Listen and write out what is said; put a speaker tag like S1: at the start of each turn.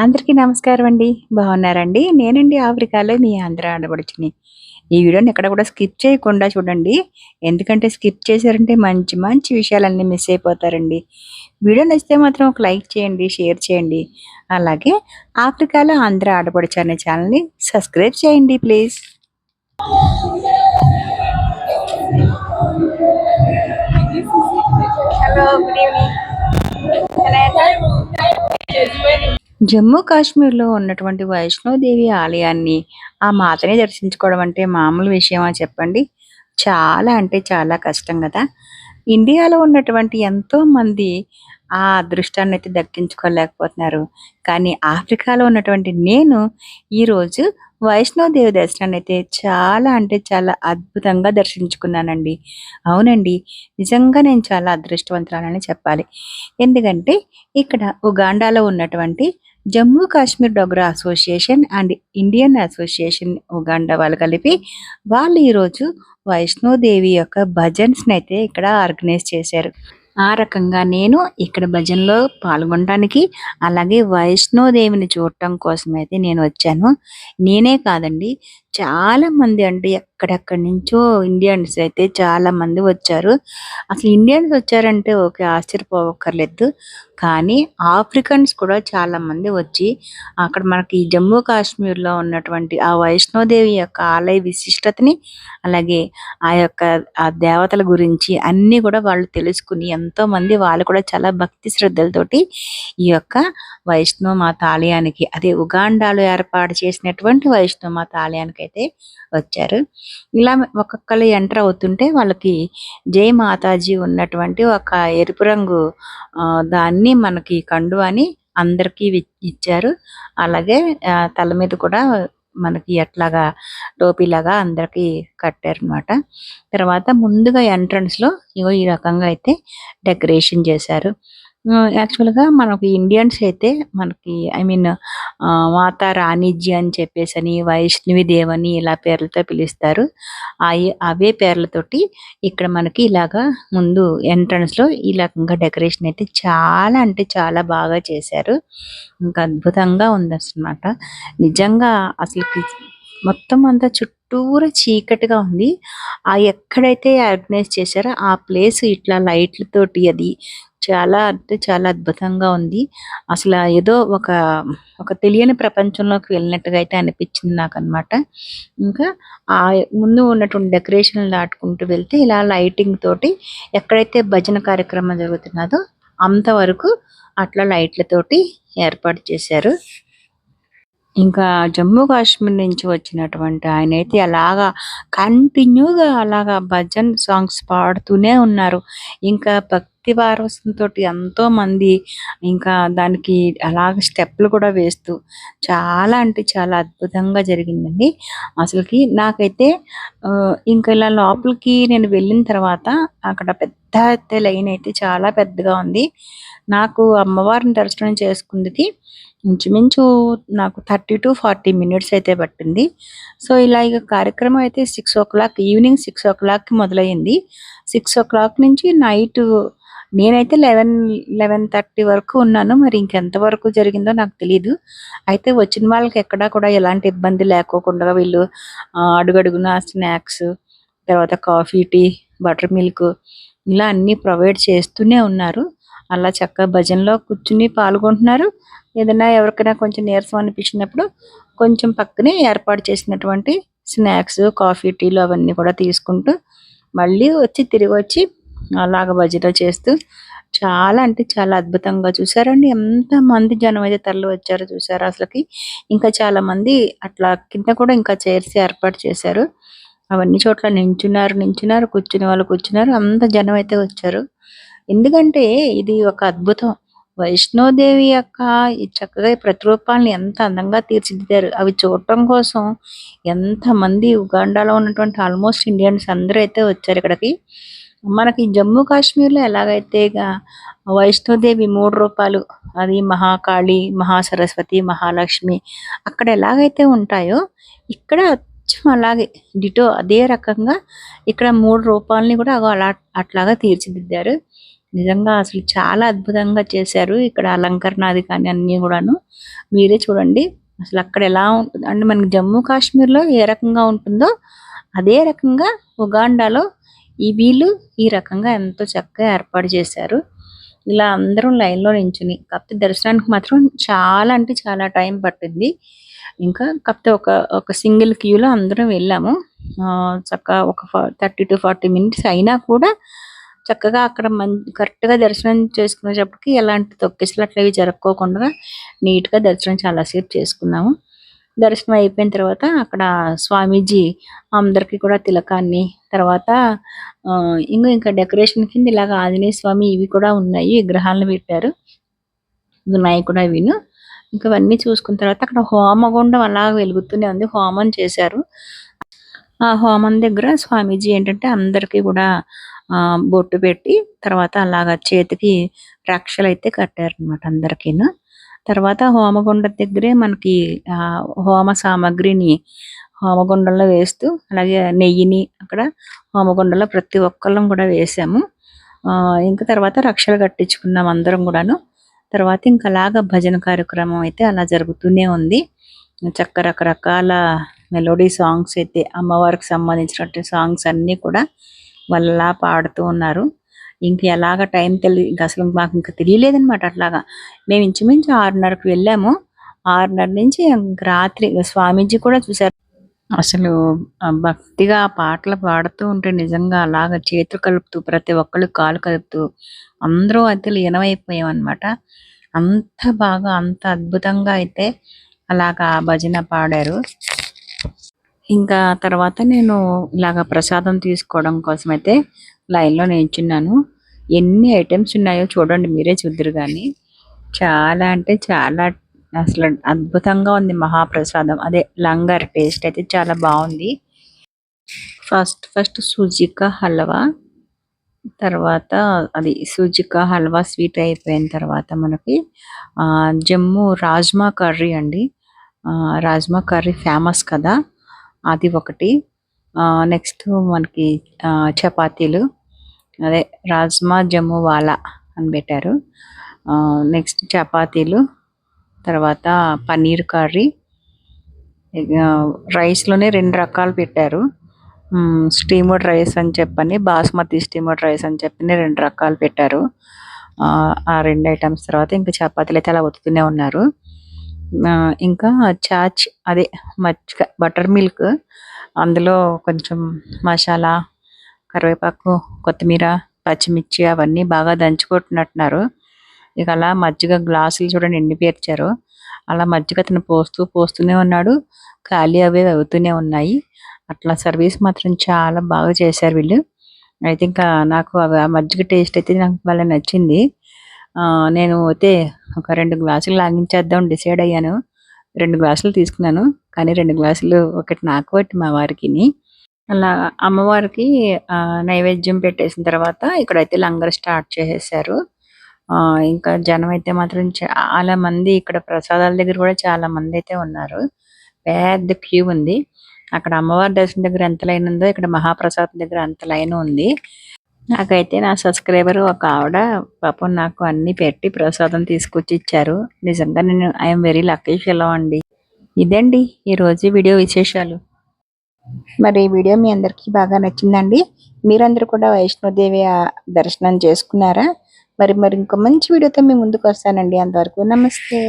S1: అందరికీ నమస్కారం అండి. బాగున్నారండి? నేనండి ఆఫ్రికాలో మీ ఆంధ్ర ఆడబడుచుని ఈ వీడియోని ఎక్కడ కూడా స్కిప్ చేయకుండా చూడండి. ఎందుకంటే స్కిప్ చేశారంటే మంచి మంచి విషయాలన్నీ మిస్ అయిపోతారండి. వీడియో నచ్చితే మాత్రం ఒక లైక్ చేయండి షేర్ చేయండి. అలాగే ఆఫ్రికాలో ఆంధ్ర ఆడబడుచు అనే ఛానల్ని సబ్స్క్రైబ్ చేయండి please. Hello good evening Jammu కాశ్మీర్లో ఉన్నటువంటి వైష్ణోదేవి ఆలయాన్ని ఆ మాతని దర్శించుకోవడం అంటే మామూలు విషయమా చెప్పండి? చాలా అంటే చాలా కష్టం కదా. ఇండియాలో ఉన్నటువంటి ఎంతో మంది ఆ అదృష్టాన్ని అయితే దక్కించుకోలేకపోతున్నారు. కానీ ఆఫ్రికాలో ఉన్నటువంటి నేను ఈరోజు వైష్ణోదేవి దర్శనాన్ని అయితే చాలా అంటే చాలా అద్భుతంగా దర్శించుకున్నానండి. అవునండి నిజంగా నేను చాలా అదృష్టవంతురాలని చెప్పాలి. ఎందుకంటే ఇక్కడ ఉగాండాలో ఉన్నటువంటి Jammu Kashmir Dogra association and Indian association Uganda వాళ్ళు కలిపి వాళ్ళు ఈరోజు వైష్ణోదేవి యొక్క భజన్స్ని అయితే ఇక్కడ ఆర్గనైజ్ చేశారు. ఆ రకంగా నేను ఇక్కడ భజనలో పాల్గొనడానికి అలాగే వైష్ణోదేవిని చూడటం కోసం అయితే నేను వచ్చాను. నేనే కాదండి చాలా మంది అంటే ఎక్కడెక్కడి నుంచో ఇండియన్స్ అయితే చాలా మంది వచ్చారు. అసలు ఇండియన్స్ వచ్చారంటే ఓకే ఆశ్చర్యపోవక్కర్లేదు. కానీ ఆఫ్రికన్స్ కూడా చాలా మంది వచ్చి అక్కడ మనకి జమ్మూ కాశ్మీర్లో ఉన్నటువంటి ఆ వైష్ణోదేవి యొక్క ఆలయ విశిష్టతని అలాగే ఆ యొక్క ఆ దేవతల గురించి అన్ని కూడా వాళ్ళు తెలుసుకుని ఎంతో మంది వాళ్ళు కూడా చాలా భక్తి శ్రద్ధలతోటి ఈ యొక్క వైష్ణవమాత ఆలయానికి అదే ఉగాండాలో ఏర్పాటు చేసినటువంటి వైష్ణవమాత ఆలయానికి అయితే వచ్చారు. ఇలా ఒక్కొక్కరు ఎంటర్ అవుతుంటే వాళ్ళకి జై మాతాజీ ఉన్నటువంటి ఒక ఎరుపు రంగు దాన్ని మనకి కండు అని అందరికీ ఇచ్చారు. అలాగే తల మీద కూడా మనకి ఎట్లాగా టోపీలాగా అందరికి కట్టారనమాట తర్వాత ముందుగా ఎంట్రన్స్లో ఇగో ఈ రకంగా అయితే డెకరేషన్ చేశారు. యాక్చువల్గా మనకి ఇండియన్స్ అయితే మనకి ఐ మీన్ మాతా రాణిజీ అని చెప్పేసి అని వైష్ణవి దేవని ఇలా పేర్లతో పిలుస్తారు. అవే పేర్లతోటి ఇక్కడ మనకి ఇలాగా ముందు ఎంట్రన్స్లో ఈ రకంగా డెకరేషన్ అయితే చాలా అంటే చాలా బాగా చేశారు. ఇంకా అద్భుతంగా ఉంది అన్నమాట నిజంగా అసలు మొత్తం అంతా చుట్టూరా చీకటిగా ఉంది. ఆ ఎక్కడైతే ఆర్గనైజ్ చేశారో ఆ ప్లేస్ ఇట్లా లైట్లతోటి అది చాలా అంటే చాలా అద్భుతంగా ఉంది. అసలు ఏదో ఒక ఒక తెలియని ప్రపంచంలోకి వెళ్ళినట్టుగా అయితే అనిపించింది నాకు అనమాట ఇంకా ఆ ముందు ఉన్నటువంటి డెకరేషన్ దాటుకుంటూ వెళ్తే ఇలా లైటింగ్ తోటి ఎక్కడైతే భజన కార్యక్రమం జరుగుతున్నదో అంతవరకు అట్లా లైట్లతోటి ఏర్పాటు చేశారు. ఇంకా జమ్మూ కాశ్మీర్ నుంచి వచ్చినటువంటి ఆయన అయితే అలాగా కంటిన్యూగా అలాగా భజన్ సాంగ్స్ పాడుతూనే ఉన్నారు. ఇంకా భక్తి పారవశంతో ఎంతో మంది ఇంకా దానికి అలాగ స్టెప్లు కూడా వేస్తూ చాలా అంటే చాలా అద్భుతంగా జరిగిందండి. అసలుకి నాకైతే ఇంకా ఇలా లోపలికి నేను వెళ్ళిన తర్వాత అక్కడ పెద్ద లైన్ అయితే చాలా పెద్దగా ఉంది. నాకు అమ్మవారిని దర్శనం చేసుకుంది ఇంచుమించు నాకు థర్టీ టు ఫార్టీ మినిట్స్ అయితే పట్టింది. సో ఇలా ఇక కార్యక్రమం అయితే six o'clock evening six ఓ క్లాక్కి మొదలైంది సిక్స్ ఓ క్లాక్ నుంచి నైట్ నేనైతే లెవెన్ లెవెన్ థర్టీ వరకు ఉన్నాను. మరి ఇంకెంత వరకు జరిగిందో నాకు తెలియదు అయితే వచ్చిన వాళ్ళకి ఎక్కడా కూడా ఎలాంటి ఇబ్బంది లేకోకుండా వీళ్ళు అడుగడుగున స్నాక్స్ తర్వాత కాఫీ టీ బటర్ మిల్క్ ఇలా అన్నీ ప్రొవైడ్ చేస్తూనే ఉన్నారు. అలా చక్కగా భజనలో కూర్చుని పాల్గొంటున్నారు. ఏదైనా ఎవరికైనా కొంచెం నీరసం అనిపించినప్పుడు కొంచెం పక్కనే ఏర్పాటు చేసినటువంటి స్నాక్స్ కాఫీ టీలు అవన్నీ కూడా తీసుకుంటూ మళ్ళీ వచ్చి తిరిగి వచ్చి అలాగ భజన చేస్తూ చాలా అంటే చాలా అద్భుతంగా చూసారండి ఎంత మంది జనం అయితే తరలి వచ్చారో చూసారు అసలుకి. ఇంకా చాలా మంది అట్లా కింద కూడా ఇంకా చైర్స్ ఏర్పాటు చేశారు. అవన్నీ చోట్ల నించున్నారు నించున్నారు కూర్చుని వాళ్ళు కూర్చున్నారు. అంత జనం అయితే వచ్చారు. ఎందుకంటే ఇది ఒక అద్భుతం. వైష్ణోదేవి యొక్క ఈ చక్కగా ప్రతిరూపాలను ప్రతిరూపాలని ఎంత అందంగా తీర్చిదిద్దారు. అవి చూడటం కోసం ఎంత మంది ఉగాండాలో ఉన్నటువంటి ఆల్మోస్ట్ ఇండియన్స్ అందరూ అయితే వచ్చారు ఇక్కడికి. మనకి జమ్మూ కాశ్మీర్లో ఎలాగైతే వైష్ణోదేవి మూడు రూపాలు అది మహాకాళి మహాసరస్వతి మహాలక్ష్మి అక్కడ ఎలాగైతే ఉంటాయో ఇక్కడ అలాగే డిటో అదే రకంగా ఇక్కడ మూడు రూపాలని కూడా అలా అట్లాగా తీర్చిదిద్దారు. నిజంగా అసలు చాలా అద్భుతంగా చేశారు. ఇక్కడ అలంకరణ అది కానీ అన్నీ కూడాను మీరే చూడండి. అసలు అక్కడ ఎలా ఉంటుంది అంటే మనకి జమ్మూ కాశ్మీర్లో ఏ రకంగా ఉంటుందో అదే రకంగా ఉగాండాలో ఈ వీళ్ళు ఈ రకంగా ఎంతో చక్కగా ఏర్పాటు చేశారు. ఇలా అందరూ లైన్లో నించుని కాకపోతే దర్శనానికి మాత్రం చాలా అంటే చాలా టైం పట్టింది. ఇంకా కాకపోతే ఒక ఒక సింగిల్ క్యూలో అందరం వెళ్ళాము. చక్కగా ఒక థర్టీ టు ఫార్టీ మినిట్స్ అయినా కూడా చక్కగా అక్కడ మం కరెక్ట్గా దర్శనం చేసుకునేటప్పటికి ఎలాంటి తొక్కిసలు అట్లా ఇవి జరగకోకుండా నీట్గా దర్శనం చాలాసేపు చేసుకున్నాము. దర్శనం అయిపోయిన తర్వాత అక్కడ స్వామీజీ అందరికీ కూడా తిలకాన్ని తర్వాత ఇంకా ఇంకా డెకరేషన్ కింద ఇలాగ ఆంజనేయ స్వామి ఇవి కూడా ఉన్నాయి విగ్రహాలను పెట్టారు. వినాయకుడు అవిను. ఇంకా అవన్నీ చూసుకున్న తర్వాత అక్కడ హోమగుండం అలా వెలుగుతూనే ఉంది హోమం చేశారు. ఆ హోమం దగ్గర స్వామీజీ ఏంటంటే అందరికీ కూడా బొట్టు పెట్టి తర్వాత అలాగా చేతికి రక్షలు అయితే కట్టారనమాట అందరికీను. తర్వాత హోమగుండ దగ్గరే మనకి హోమ సామాగ్రిని హోమగుండంలో వేస్తూ అలాగే నెయ్యిని అక్కడ హోమగుండంలో ప్రతి ఒక్కళ్ళం కూడా వేసాము. ఇంకా తర్వాత రక్షలు కట్టించుకున్నాం అందరం కూడాను. తర్వాత ఇంకా అలాగా భజన కార్యక్రమం అయితే అలా జరుగుతూనే ఉంది. చక్క రకరకాల మెలోడీ సాంగ్స్ అయితే అమ్మవారికి సంబంధించినటువంటి సాంగ్స్ అన్నీ కూడా వాళ్ళలా పాడుతూ ఉన్నారు. ఇంక ఎలాగ టైం తెలియదు ఇంకా అసలు మాకు ఇంకా తెలియలేదన్నమాట అట్లాగా. మేము ఇంచుమించు ఆరున్నరకు వెళ్ళాము. ఆరున్నర నుంచి రాత్రి స్వామీజీ కూడా చూశారు. అసలు భక్తిగా పాటలు పాడుతూ ఉంటే నిజంగా అలాగ చేతులు కలుపుతూ ప్రతి ఒక్కళ్ళు కాలు కలుపుతూ అందరూ అయితే లీనమైపోయాం అనమాట అంత బాగా అంత అద్భుతంగా అయితే అలాగా భజన పాడారు. ఇంకా తర్వాత నేను ఇలాగ ప్రసాదం తీసుకోవడం కోసం అయితే లైన్లో నిల్చున్నాను. ఎన్ని ఐటమ్స్ ఉన్నాయో చూడండి మీరే చూద్దరు కానీ చాలా అంటే చాలా అసలు అద్భుతంగా ఉంది మహాప్రసాదం. అదే లంగర్ టేస్ట్ అయితే చాలా బాగుంది. ఫస్ట్ ఫస్ట్ సుజిక హల్వా తర్వాత అది సుజిక హల్వా స్వీట్ అయిపోయిన తర్వాత మనకి జమ్ము జమ్మూ రాజ్మా కర్రీ అండి. రాజ్మా కర్రీ ఫేమస్ కదా. అది ఒకటి. నెక్స్ట్ మనకి చపాతీలు అదే రాజ్మా జమ్ము వాలా అని పెట్టారు. నెక్స్ట్ చపాతీలు తర్వాత పన్నీర్ కర్రీ రైస్లోనే రెండు రకాలు పెట్టారు. స్టీమర్డ్ రైస్ అని చెప్పని బాస్మతి స్టీమర్డ్ రైస్ అని చెప్పని రెండు రకాలు పెట్టారు. ఆ, రెండు ఐటమ్స్ తర్వాత ఇంకా చపాతీలు అయితే అలా ఒత్తుతూనే ఉన్నారు. ఇంకా చాచ్ అదే మజ్జిగ బటర్ మిల్క్ అందులో కొంచెం మసాలా కరివేపాకు కొత్తిమీర పచ్చిమిర్చి అవన్నీ బాగా దంచుకుంటున్నట్టున్నారు. ఇక అలా మజ్జిగ గ్లాసులు చూడండి ఎండి పేర్చారు అలా మజ్జిగ అతను పోస్తూ పోస్తూనే ఉన్నాడు. ఖాళీ అవే అవుతూనే ఉన్నాయి. అట్లా సర్వీస్ మాత్రం చాలా బాగా చేశారు వీళ్ళు. అయితే ఇంకా నాకు అవి ఆ మజ్జిగ టేస్ట్ అయితే నాకు వాళ్ళ నచ్చింది. నేను అయితే ఒక రెండు గ్లాసులు లాగించేద్దాం డిసైడ్ అయ్యాను. రెండు గ్లాసులు తీసుకున్నాను. కానీ రెండు గ్లాసులు ఒకటి నాకు ఒకటి మా వారికి అలా అమ్మవారికి ఆ, నైవేద్యం పెట్టేసిన తర్వాత ఇక్కడైతే లంగర్ స్టార్ట్ చేసేసారు. ఆ, ఇంకా జనం అయితే మాత్రం చాలా మంది ఇక్కడ ప్రసాదాల దగ్గర కూడా చాలా మంది అయితే ఉన్నారు. పెద్ద క్యూ ఉంది. అక్కడ అమ్మవారి దర్శనం దగ్గర ఎంత లైన్ ఉందో ఇక్కడ మహాప్రసాదం దగ్గర అంత లైన్ ఉంది. నాకైతే నా సబ్స్క్రైబర్ ఒక ఆవిడ పాపం నాకు అన్ని పెట్టి ప్రసాదం తీసుకొచ్చి ఇచ్చారు. నిజంగా నేను ఐఎమ్ వెరీ లక్కీ ఫెలో అండి. ఇదండి ఈ రోజు వీడియో విశేషాలు. మరి ఈ వీడియో మీ అందరికీ బాగా నచ్చిందండి. మీరందరూ కూడా వైష్ణోదేవి దర్శనం చేసుకున్నారా? మరి మరి ఇంకో మంచి వీడియోతో మీ ముందుకు వస్తానండి. అంతవరకు నమస్తే.